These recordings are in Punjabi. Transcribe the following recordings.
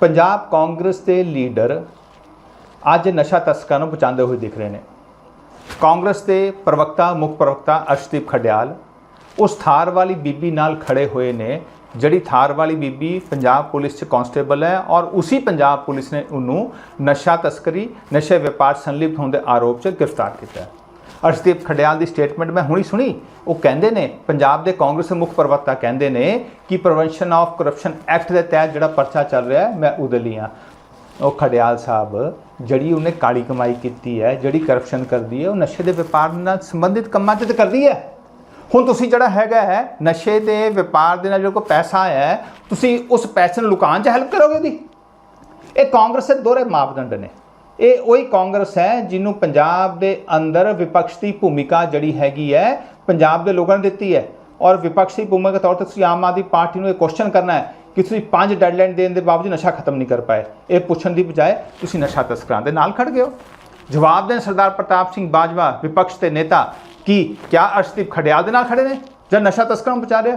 ਪੰਜਾਬ ਕਾਂਗਰਸ ਦੇ ਲੀਡਰ ਅੱਜ ਨਸ਼ਾ ਤਸਕਰਾਂ ਨੂੰ ਬਚਾਉਂਦੇ ਹੋਏ ਦਿਖ ਰਹੇ ਨੇ। ਕਾਂਗਰਸ ਦੇ ਪ੍ਰਵਕਤਾ, ਮੁੱਖ ਪ੍ਰਵਕਤਾ ਅਰਸ਼ਦੀਪ ਖਡਿਆਲ ਉਸ ਥਾਰ ਵਾਲੀ ਬੀਬੀ ਨਾਲ ਖੜੇ ਹੋਏ ਨੇ, ਜਿਹੜੀ ਥਾਰ ਵਾਲੀ ਬੀਬੀ ਪੰਜਾਬ ਪੁਲਿਸ 'ਚ ਕਾਂਸਟੇਬਲ ਹੈ ਔਰ ਉਸੇ ਪੰਜਾਬ ਪੁਲਿਸ ਨੇ ਉਹਨੂੰ ਨਸ਼ਾ ਤਸਕਰੀ, ਨਸ਼ੇ ਵਪਾਰ ਸੰਲਿਪਤ ਹੋਣ ਦੇ ਆਰੋਪ 'ਚ ਗ੍ਰਿਫਤਾਰ ਕੀਤਾ ਹੈ। ਅਰਸ਼ਦੀਪ ਖਡਿਆਲ ਦੀ ਸਟੇਟਮੈਂਟ ਮੈਂ ਹੁਣੀ ਸੁਣੀ, ਉਹ ਕਹਿੰਦੇ ਨੇ, ਪੰਜਾਬ ਦੇ ਕਾਂਗਰਸ ਦੇ ਮੁੱਖ ਪ੍ਰਵਕਤਾ ਕਹਿੰਦੇ ਨੇ ਕਿ ਪ੍ਰੀਵੈਂਸ਼ਨ ਆਫ ਕਰਪਸ਼ਨ ਐਕਟ ਦੇ ਤਹਿਤ ਜਿਹੜਾ ਪਰਚਾ ਚੱਲ ਰਿਹਾ ਮੈਂ ਉਹਦੇ ਲਈ ਹਾਂ। ਉਹ ਖਡਿਆਲ ਸਾਹਿਬ, ਜਿਹੜੀ ਉਹਨੇ ਕਾਲੀ ਕਮਾਈ ਕੀਤੀ ਹੈ, ਜਿਹੜੀ ਕਰਪਸ਼ਨ ਕਰਦੀ ਹੈ, ਉਹ ਨਸ਼ੇ ਦੇ ਵਪਾਰ ਨਾਲ ਸੰਬੰਧਿਤ ਕੰਮਾਂ ਤੇ ਤਾਂ ਕਰਦੀ ਹੈ। ਹੁਣ ਤੁਸੀਂ ਜਿਹੜਾ ਹੈਗਾ ਹੈ, ਨਸ਼ੇ ਦੇ ਵਪਾਰ ਦੇ ਨਾਲ ਜਿਹੜਾ ਕੋਈ ਪੈਸਾ ਆਇਆ ਹੈ, ਤੁਸੀਂ ਉਸ ਪੈਸੇ ਨੂੰ ਲੁਕਾਉਣ 'ਚ ਹੈਲਪ ਕਰੋਗੇ ਦੀ ਇਹ ਕਾਂਗਰਸ ਦੇ ਦੋਹਰੇ ਮਾਪਦੰਡ ਨੇ। ਇਹ ਉਹੀ ਕਾਂਗਰਸ ਹੈ ਜਿਹਨੂੰ ਪੰਜਾਬ ਦੇ ਅੰਦਰ ਵਿਪਕਸ਼ ਦੀ ਭੂਮਿਕਾ ਜਿਹੜੀ ਹੈਗੀ ਹੈ, ਪੰਜਾਬ ਦੇ ਲੋਕਾਂ ਨੇ ਦਿੱਤੀ ਹੈ। ਔਰ ਵਿਪਕਸ਼ ਦੀ ਭੂਮਿਕਾ ਦੇ ਤੌਰ ਤੇ ਤੁਸੀਂ ਆਮ ਆਦਮੀ ਪਾਰਟੀ ਨੂੰ ਇਹ ਕੁਐਸਚਨ ਕਰਨਾ ਹੈ ਕਿ ਤੁਸੀਂ ਪੰਜ ਡੈਡਲਾਈਨ ਦੇਣ ਦੇ ਬਾਵਜੂਦ ਨਸ਼ਾ ਖਤਮ ਨਹੀਂ ਕਰ ਪਾਏ। ਇਹ ਪੁੱਛਣ ਦੀ ਬਜਾਏ ਤੁਸੀਂ ਨਸ਼ਾ ਤਸਕਰਾਂ ਦੇ ਨਾਲ ਖੜ ਗਏ ਹੋ। ਜਵਾਬ ਦੇਣ ਸਰਦਾਰ ਪ੍ਰਤਾਪ ਸਿੰਘ ਬਾਜਵਾ ਵਿਪਕਸ਼ ਦੇ ਨੇਤਾ ਕੀ, ਕਿਆ ਅਰਸ਼ਦੀਪ ਖਡਿਆਲ ਦੇ ਨਾਲ ਖੜੇ ਨੇ? ਜਾਂ ਨਸ਼ਾ ਤਸਕਰਾਂ ਨੂੰ ਬਚਾ ਰਿਹਾ?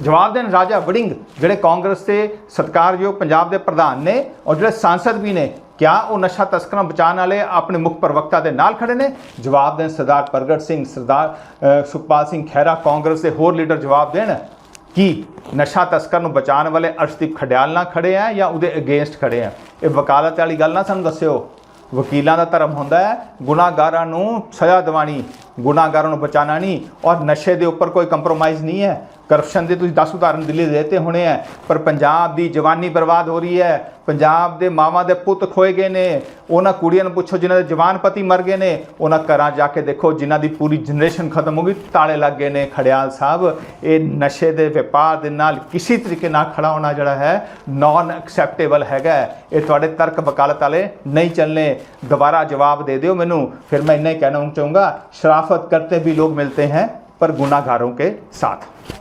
ਜਵਾਬ ਦੇਣ ਰਾਜਾ ਵੜਿੰਗ, ਜਿਹੜੇ ਕਾਂਗਰਸ ਦੇ ਸਤਿਕਾਰਯੋਗ ਪੰਜਾਬ ਦੇ ਪ੍ਰਧਾਨ ਨੇ ਔਰ ਜਿਹੜੇ ਸਾਂਸਦ ਵੀ ਨੇ, ਕਿਆ ਉਹ ਨਸ਼ਾ ਤਸਕਰਾਂ ਨੂੰ ਬਚਾਉਣ ਵਾਲੇ ਆਪਣੇ ਮੁੱਖ ਪ੍ਰਵਕਤਾ ਦੇ ਨਾਲ ਖੜੇ ਨੇ? ਜਵਾਬ ਦੇਣ ਸਰਦਾਰ ਪ੍ਰਗਟ ਸਿੰਘ, ਸਰਦਾਰ ਸੁਖਪਾਲ ਸਿੰਘ ਖਹਿਰਾ, ਕਾਂਗਰਸ ਦੇ ਹੋਰ ਲੀਡਰ ਜਵਾਬ ਦੇਣ ਕਿ ਨਸ਼ਾ ਤਸਕਰ ਨੂੰ ਬਚਾਉਣ ਵਾਲੇ ਅਰਸ਼ਦੀਪ ਖਡਿਆਲ ਨਾਲ ਖੜੇ ਆ ਜਾਂ ਉਹਦੇ ਅਗੇਂਸਟ ਖੜੇ ਆ? ਇਹ ਵਕਾਲਤ ਵਾਲੀ ਗੱਲ ਨਾ ਸਾਨੂੰ ਦੱਸਿਓ। ਵਕੀਲਾਂ ਦਾ ਧਰਮ ਹੁੰਦਾ ਹੈ, ਗੁਨਾਹਗਾਰਾਂ ਨੂੰ ਸਜ਼ਾ ਦਿਵਾਣੀ ਗੁਨਾਹਗਾਰਾਂ ਨੂੰ ਬਚਾਉਣਾ ਨਹੀਂ, ਔਰ ਨਸ਼ੇ ਦੇ ਉੱਪਰ ਕੋਈ ਕੰਪਰੋਮਾਈਜ਼ ਨਹੀਂ ਹੈ। ਕਰਪਸ਼ਨ ਦੇ ਤੁਸੀਂ 10 ਉਦਾਹਰਨ ਦਿੱਲੀ ਦੇ ਦਿੱਤੇ ਹੋਣੇ ਹੈ ਪਰ ਪੰਜਾਬ ਦੀ ਜਵਾਨੀ ਬਰਬਾਦ ਹੋ ਰਹੀ ਹੈ ਪੰਜਾਬ ਦੇ ਮਾਵਾਂ ਦੇ ਪੁੱਤ ਖੋਏ ਗਏ ਨੇ ਉਹਨਾਂ ਕੁੜੀਆਂ ਨੂੰ ਪੁੱਛੋ ਜਿਨ੍ਹਾਂ ਦੇ ਜਵਾਨ ਪਤੀ ਮਰ ਗਏ ਨੇ ਉਹਨਾਂ ਘਰਾਂ ਜਾ ਕੇ ਦੇਖੋ ਜਿਨ੍ਹਾਂ ਦੀ ਪੂਰੀ ਜਨਰੇਸ਼ਨ ਖਤਮ ਹੋ ਗਈ ਤਾਲੇ ਲੱਗ ਗਏ ਨੇ ਖੜਿਆਲ ਸਾਹਿਬ ਇਹ ਨਸ਼ੇ ਦੇ ਵਪਾਰ ਦੇ ਨਾਲ ਕਿਸੇ ਤਰੀਕੇ ਨਾਲ ਖੜਾ ਹੋਣਾ ਜਿਹੜਾ ਹੈ ਨਾਨ ਐਕਸੈਪਟੇਬਲ ਹੈਗਾ ਹੈ। ਇਹ ਤੁਹਾਡੇ ਤਰਕ ਵਕਾਲਤ ਵਾਲੇ ਨਹੀਂ ਚੱਲਨੇ ਦੁਬਾਰਾ ਜਵਾਬ ਦੇ ਦਿਓ ਮੈਨੂੰ ਫਿਰ मैं इतना ही कहना चाहूँगा शराफत करते भी लोग मिलते हैं पर गुनाहगारों के साथ